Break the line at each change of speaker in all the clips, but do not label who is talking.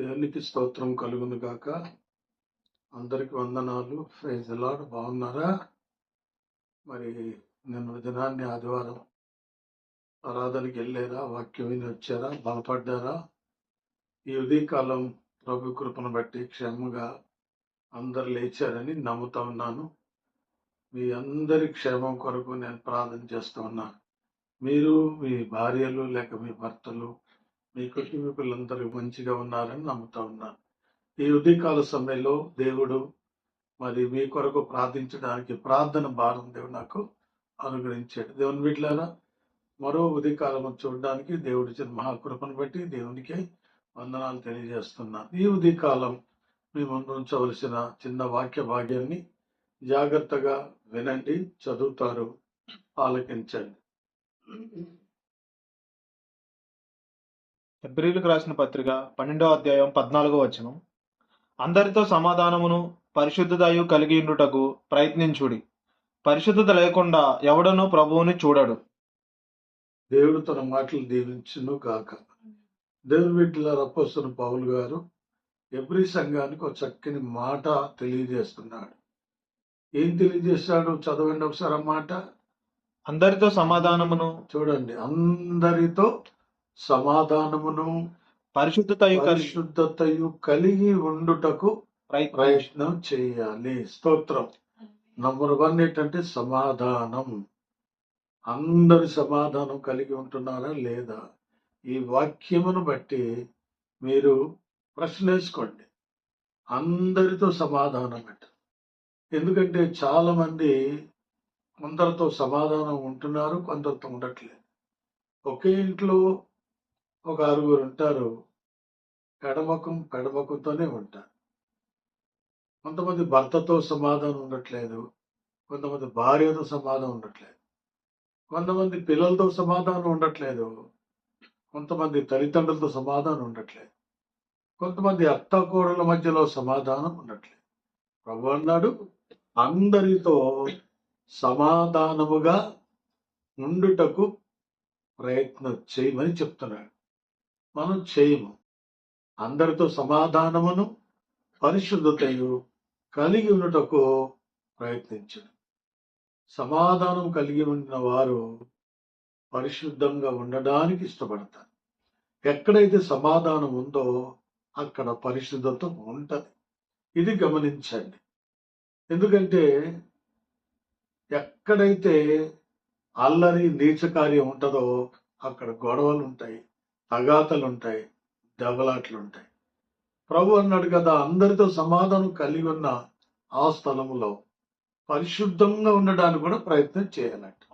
దేవునికి స్తోత్రం కలుగును గాక. అందరికి వందనాలు. ఫ్రైజ్ లాడ్ బాగున్నారా? మరి నిన్న దినాన్ని ఆదివారం ఆరాధనకి వెళ్ళారా? వాక్యం విని వచ్చారా? బలపడ్డారా ఈ ఉదయకాలం ప్రభు కృపను బట్టి క్షేమంగా అందరు లేచారని నమ్ముతా ఉన్నాను. మీ అందరి క్షేమం కొరకు నేను ప్రార్థన చేస్తూ ఉన్నాను మీరు మీ భార్యలు లేక మీ భర్తలు మీ కుటుంబీకులందరూ మంచిగా ఉన్నారని నమ్ముతా ఉన్నాను ఈ ఉదయకాల సమయంలో దేవుడు మరి మీ కొరకు ప్రార్థించడానికి ప్రార్థన భారం దేవుడు నాకు అనుగ్రహించాడు. దేవుని బిడ్డలారా మరో ఉదయకాలం చూడడానికి దేవుడి ఇచ్చిన మహాకృపను బట్టి దేవునికి వందనాలు తెలియజేస్తున్నాను ఈ ఉదయకాలం మీ ముందు ఉంచవలసిన చిన్న వాక్య భాగ్యాన్ని జాగ్రత్తగా వినండి చదువుతారు ఆలకించండి.
హెబ్రిలకు రాసిన పత్రిక పన్నెండో అధ్యాయం పద్నాలుగో వచనం. అందరితో సమాధానమును పరిశుద్ధతయు కలిగి ఉండుటకు ప్రయత్నించుడి. పరిశుద్ధత లేకుండా ఎవడనూ ప్రభువుని చూడడు.
దేవుడు తన మాటలు దీవించును గాక. దేవుని బిడ్డల రప్పొస్తున్న పౌలు గారు ఎబ్రి సంఘానికి ఒక చక్కని మాట తెలియజేస్తున్నాడు. ఏం తెలియజేస్తాడు? చదవండి ఒకసారి ఆ మాట.
అందరితో సమాధానమును
చూడండి. అందరితో సమాధానమును
పరిశుద్ధతయు కలిగి
పరిశుద్ధతయు కలిగి ఉండుటకు ప్రయత్నం. చేయాలి. స్తోత్రం. నంబర్ వన్ ఏంటంటే సమాధానం. అందరి సమాధానం కలిగి ఉంటున్నారా లేదా? ఈ వాక్యమును బట్టి మీరు ప్రశ్న వేసుకోండి అందరితో సమాధానం అంట ఎందుకంటే చాలా మంది కొందరితో సమాధానం ఉంటున్నారు కొందరితో ఉండట్లేదు. ఒకే ఇంట్లో ఒక ఆరుగురు ఉంటారు. పెడమకం పెడమకంతోనే ఉంటారు. కొంతమంది భర్తతో సమాధానం ఉండట్లేదు. కొంతమంది భార్యతో సమాధానం ఉండట్లేదు. కొంతమంది పిల్లలతో సమాధానం ఉండట్లేదు. కొంతమంది తల్లిదండ్రులతో సమాధానం ఉండట్లేదు. కొంతమంది అత్తాకోడల మధ్యలో సమాధానం ఉండట్లేదు. ప్రభు అన్నాడు అందరితో సమాధానముగా ఉండుటకు ప్రయత్నం చేయమని చెప్తున్నాడు. మనం చేయము. అందరితో సమాధానమును పరిశుద్ధతయు కలిగి ఉండటకు ప్రయత్నించడం సమాధానం కలిగి ఉన్న వారు పరిశుద్ధంగా ఉండడానికి ఇష్టపడతారు. ఎక్కడైతే సమాధానం ఉందో అక్కడ పరిశుద్ధత ఉంటుంది. ఇది గమనించండి. ఎందుకంటే ఎక్కడైతే అల్లరి నీచకార్యం ఉంటుందో అక్కడ గొడవలు ఉంటాయి తగాతలు ఉంటాయి ఉంటాయి ప్రభు అన్నాడు కదా అందరితో సమాధానం కలిగి ఉన్న ఆ స్థలములో పరిశుద్ధంగా ఉండడానికి కూడా ప్రయత్నం చేయాలంట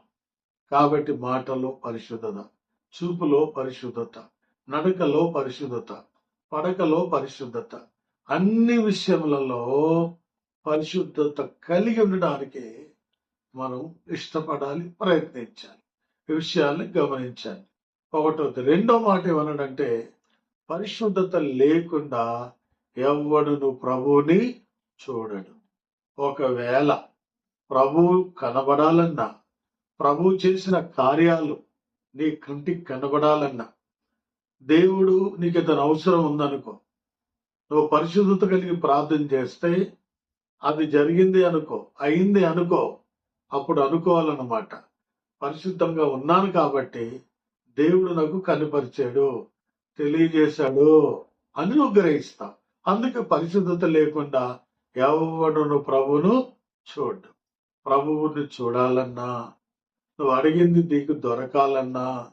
కాబట్టి మాటలో పరిశుద్ధత చూపులో పరిశుద్ధత నడకలో పరిశుద్ధత పడకలో పరిశుద్ధత అన్ని విషయములలో పరిశుద్ధత కలిగి ఉండడానికి మనం ఇష్టపడాలి ప్రయత్నించాలి. ఈ విషయాల్ని గమనించాలి ఒకటోది రెండో మాట ఏమన్నాడంటే పరిశుద్ధత లేకుండా ఎవడును ప్రభువుని చూడడు. ఒకవేళ ప్రభువు కనబడాలన్నా ప్రభు చేసిన కార్యాలు నీ కంటికి కనబడాలన్నా దేవుడు నీకు ఇతను అవసరం ఉందనుకో నువ్వు పరిశుద్ధత కలిగి ప్రార్థన చేస్తే అది జరిగింది అనుకో అయింది అనుకో అప్పుడు అనుకోవాలన్నమాట. పరిశుద్ధంగా ఉన్నాను కాబట్టి దేవుడు నాకు కనిపరిచాడు తెలియజేశాడు అని నువ్వు గ్రహిస్తావు. అందుకే పరిశుద్ధత లేకుండా ఎవడును ప్రభును చూడు ప్రభువుని చూడాలన్నా నువ్వు అడిగింది నీకు దొరకాలన్నా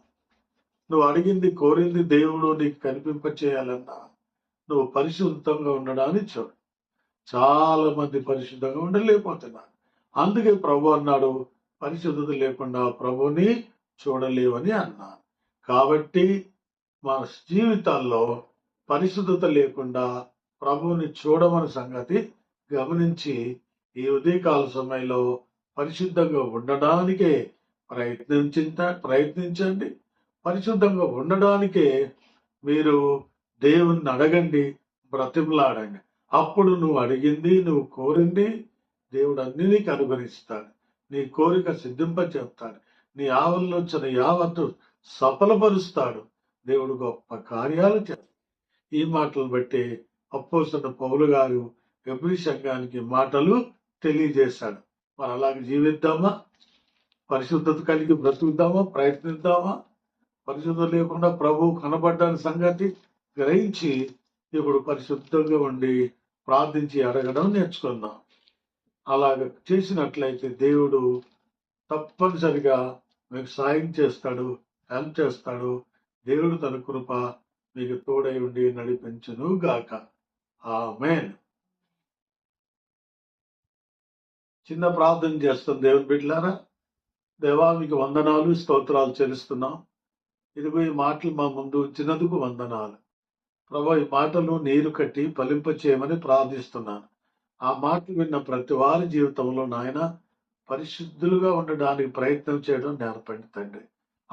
నువ్వు అడిగింది కోరింది దేవుడు నీకు కనిపింపచేయాలన్నా నువ్వు పరిశుద్ధంగా ఉండడానికి చూడు. చాలా మంది పరిశుద్ధంగా ఉండలేకపోతున్నారు. అందుకే ప్రభు అన్నాడు పరిశుద్ధత లేకుండా ప్రభుని చూడలేవని అన్నాను. కాబట్టి మన జీవితాల్లో పరిశుద్ధత లేకుండా ప్రభువుని చూడమని సంగతి గమనించి ఈ ఉదయకాల సమయంలో పరిశుద్ధంగా ఉండడానికే ప్రయత్నించింత ప్రయత్నించండి. పరిశుద్ధంగా ఉండడానికే మీరు దేవుణ్ణి అడగండి బ్రతిమలాడండి. అప్పుడు నువ్వు అడిగింది నువ్వు కోరింది దేవుడు అన్ని నీకు అనుగ్రహిస్తాడు. నీ కోరిక సిద్ధింప చెప్తాడు నీ ఆవరణలోంచిన యావత్తు సఫలపరుస్తాడు. దేవుడు గొప్ప కార్యాలు చేస్తాడు ఈ మాటలు బట్టి అప్పోసిన పౌలు గారు ఎబ్రి సంఘానికి మాటలు తెలియజేశాడు. మరి అలాగే జీవిద్దామా? పరిశుద్ధత కలిగి బ్రతుకుదామా ప్రయత్నిద్దామా? పరిశుద్ధత లేకుండా ప్రభు కనబడ్డాని సంగతి గ్రహించి ఇప్పుడు పరిశుద్ధంగా ఉండి ప్రార్థించి అడగడం నేర్చుకుందాం. అలాగ చేసినట్లయితే దేవుడు తప్పనిసరిగా మీకు సాయం చేస్తాడు. హెల్ప్ చేస్తాడు. దేవుడు తన కృప మీకు తోడై ఉండి నడిపించును గాక ఆమెన్. చిన్న ప్రార్థన చేస్తాం దేవుని బిడ్డలారా. దేవా మీకు వందనాలు స్తోత్రాలు చెల్లిస్తున్నాం. ఇదిగో ఈ మాటలు మా ముందు ఉంచినందుకు వందనాలు. ప్రభా ఈ మాటలు నీరు కట్టి ఫలింప చేయమని ప్రార్థిస్తున్నాను. ఆ మాటలు విన్న ప్రతి వారి జీవితంలో నాయన పరిశుద్ధులుగా ఉండడానికి ప్రయత్నం చేయడం నేర్పండి తండ్రి.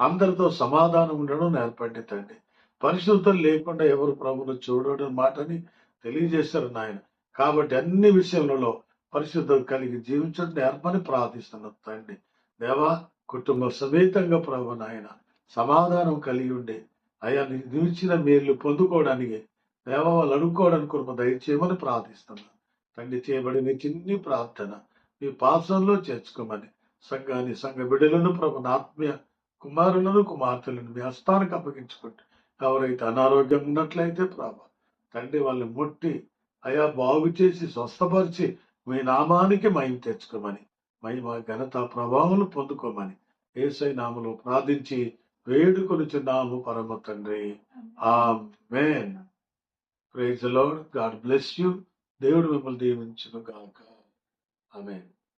అందరితో సమాధానం ఉండడం నేర్పండి తండ్రి పరిశుద్ధం లేకుండా ఎవరు ప్రభును చూడడం మాటని తెలియజేశారు నాయన. కాబట్టి అన్ని విషయాలలో పరిశుద్ధం కలిగి జీవించడం నేర్పని ప్రార్థిస్తున్నారు తండ్రి. దేవా కుటుంబ సమేతంగా ప్రభు నాయన సమాధానం కలిగి ఉండి అయ్యా నిలిచిన మేలు పొందుకోవడానికి దేవ వాళ్ళు అడుక్కోవడానికి కృప దయచేయమని ప్రార్థిస్తున్నాను తండ్రి చేయబడిన చిన్ని ప్రార్థన మీ పాసంలో చేర్చుకోమని సంఘాన్ని సంఘ బిడ్డలను ప్రభు ఆత్మీయ కుమారులను కుమార్తెలను మీ హస్తానికి అప్పగించుకోండి. ఎవరైతే అనారోగ్యం ఉన్నట్లయితే ప్రాభ తండ్రి వాళ్ళని ముట్టి అయా బాగు చేసి స్వస్థపరిచి మీ నామానికి మహిమ తెచ్చుకోమని మహిమ ఘనత ప్రభావం పొందుకోమని ఏసై నామలో ప్రార్థించి వేడుకొనుచున్నాము పరమ తండ్రి. Amen praise Lord God bless you దేవుడు మిమ్మల్ని దీవించును గాక. ఆమెన్.